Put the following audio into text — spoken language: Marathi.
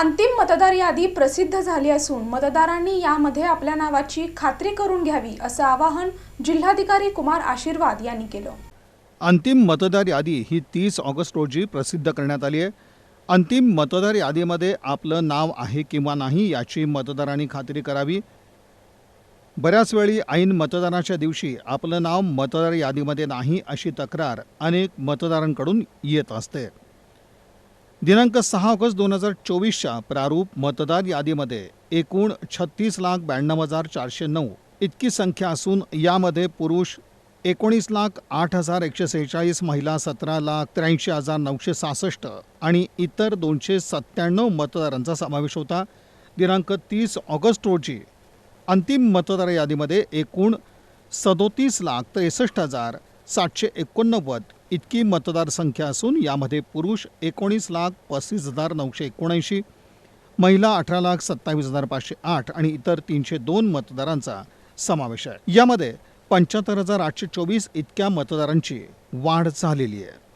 अंतिम मतदार यादी प्रसिद्ध झाली असून मतदारांनी यामध्ये आपल्या नावाची खात्री करून घ्यावी असं आवाहन जिल्हाधिकारी कुमार आशीर्वाद यांनी केलं. अंतिम मतदार यादी ही तीस ऑगस्ट रोजी प्रसिद्ध करण्यात आली आहे. अंतिम मतदार यादीमध्ये आपलं नाव आहे किंवा नाही याची मतदारांनी खात्री करावी. बऱ्याच वेळी ऐन मतदानाच्या दिवशी आपलं नाव मतदार यादीमध्ये नाही अशी तक्रार अनेक मतदारांकडून येत असते. दिनांक सहा ऑगस्ट दोन हजार चोवीसच्या प्रारूप मतदार यादीमध्ये एकूण छत्तीस लाख ब्याण्णव हजार चारशे नऊ इतकी संख्या असून यामध्ये पुरुष एकोणीस लाख आठ हजार एकशे सेहेचाळीस महिला सतरा लाख त्र्याऐंशी हजार नऊशे सहासष्ट आणि इतर दोनशे सत्त्याण्णव मतदारांचा समावेश होता. दिनांक तीस ऑगस्ट रोजी अंतिम मतदार यादीमध्ये एकूण सदोतीस लाख त्रेसष्ट हजार सातशे एकोणनव्वद इतकी मतदारसंख्या असून यामध्ये पुरुष एकोणीस लाख पस्तीस हजार नऊशे एकोणऐंशी महिला अठरा लाख सत्तावीस हजार पाचशे आठ आणि इतर तीनशे दोन मतदारांचा समावेश आहे. यामध्ये पंच्याहत्तर हजार आठशे चोवीस इतक्या मतदारांची वाढ झालेली आहे.